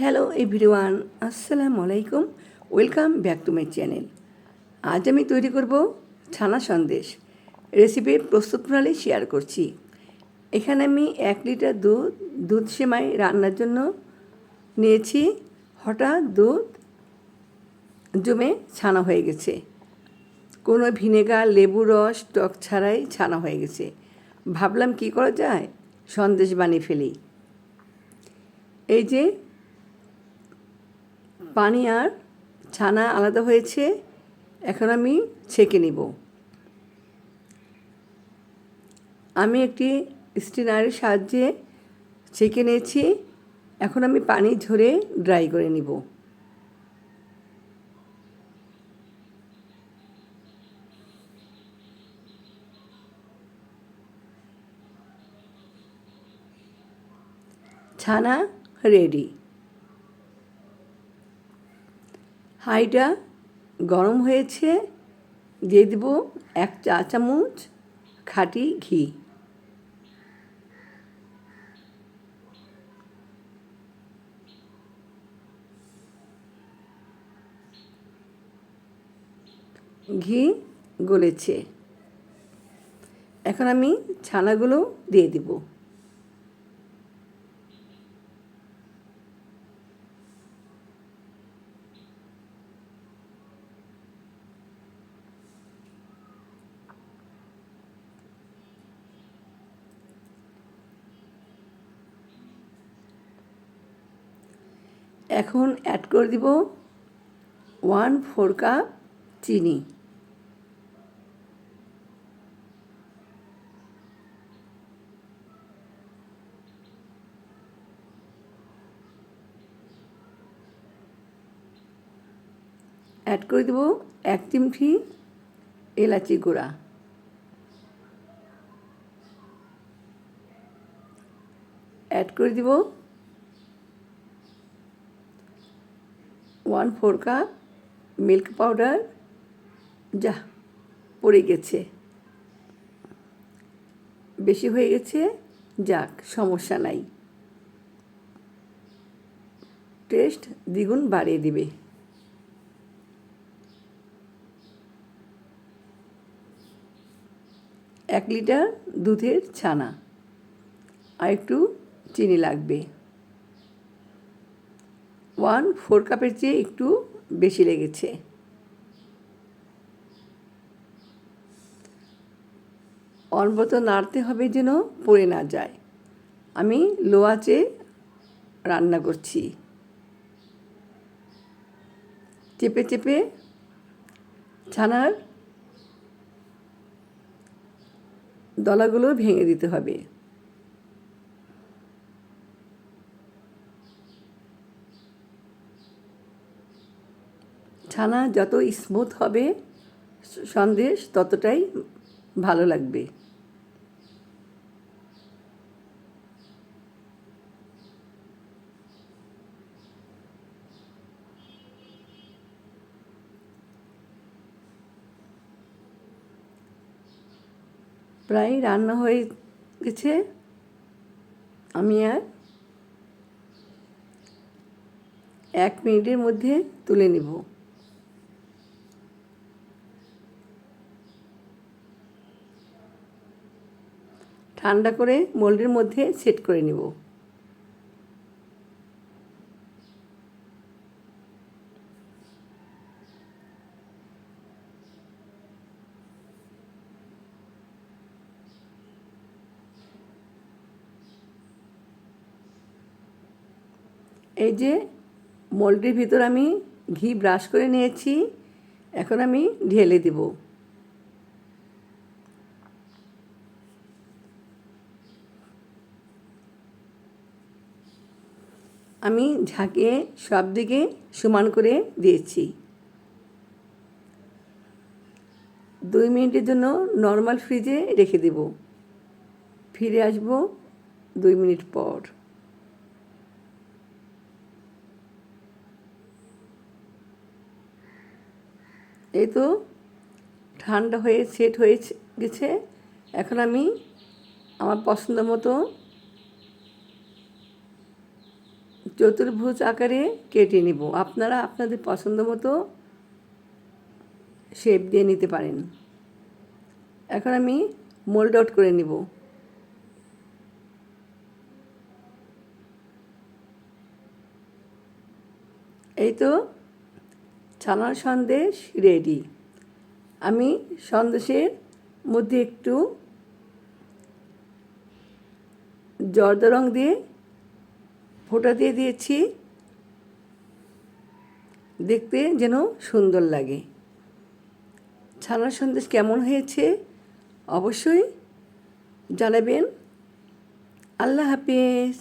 Hello everyone আসসালামু আলাইকুম welcome back to my channel আজ আমি তৈরি করব ছানা সন্দেশ। রেসিপির প্রস্তুত প্রণালী শেয়ার করছি। এখানে আমি এক লিটার দুধ দুধ সেমাই রান্নার জন্য নিয়েছি। হঠাৎ দুধ জমে ছানা হয়ে গেছে। কোনো ভিনেগার, লেবু রস, টক ছাড়াই ছানা হয়ে গেছে। ভাবলাম কি করা যায়? সন্দেশ বানিয়ে ফেলি। এই যে পানি আর ছানা আলাদা হয়েছে, এখন আমি ছেঁকে নিব। আমি একটি স্টিনারের সাহায্যে ছেঁকে নিয়েছি, এখন আমি পানি ঝরে ড্রাই করে নিব। ছানা রেডি। হাঁড়িটা গরম হয়েছে, দিয়ে দেব এক চা চামচ খাঁটি ঘি। ঘি গলেছে। এখন আমি ছানাগুলো দিয়ে দিব। এখন অ্যাড করে দিব ওয়ান ফোর কাপ চিনি। অ্যাড করে দেব এক চিমটি এলাচি গুঁড়া। অ্যাড করে দিব one four cup milk powder, যা পড়ে গেছে। বেশি হয়ে গেছে? যাক, সমস্যা নাই। টেস্ট দ্বিগুণ বাড়িয়ে দিবে। এক লিটার দুধের ছানা। আর একটু চিনি লাগবে। ওয়ান ফোর কাপের চেয়ে একটু বেশি লেগেছে। অনবত নাড়তে হবে যেন পড়ে না যায়। আমি লো আঁচে রান্না করছি। চেপে চেপে ছানার দলাগুলো ভেঙে দিতে হবে। ছানা যত স্মুথ হবে, সন্দেশ ততটাই ভালো লাগবে। প্রায় রান্না হয়ে গেছে। আমি আর এক মিনিটের মধ্যে তুলে নেব। ঠান্ডা করে মোল্ডের মধ্যে সেট করে নেব। এই যে মোল্ডের ভিতর আমি ঘি ব্রাশ করে নিয়েছি, এখন আমি ঢেলে দেব। আমি ঝাঁকিয়ে সব দিকে সমান করে দিয়েছি। দুই মিনিটের জন্য নর্মাল ফ্রিজে রেখে দেব। ফিরে আসব দুই মিনিট পর। এই তো ঠান্ডা হয়ে সেট হয়ে গেছে। এখন আমি আমার পছন্দ মতো চতুর্ভুজ আকারে কেটে নেব। আপনারা আপনাদের পছন্দ মতো শেপ দিয়ে নিতে পারেন। এখন আমি মোল্ড আউট করে নিব। এই তো ছানার সন্দেশ রেডি আমি সন্দেশের মধ্যে একটু জর্দা রং দিয়ে ফোঁটা দিয়ে দিয়েছি। দেখতে যেন সুন্দর লাগে। ছানার সন্দেশ কেমন হয়েছে অবশ্যই জানাবেন। আল্লাহ হাফিজ।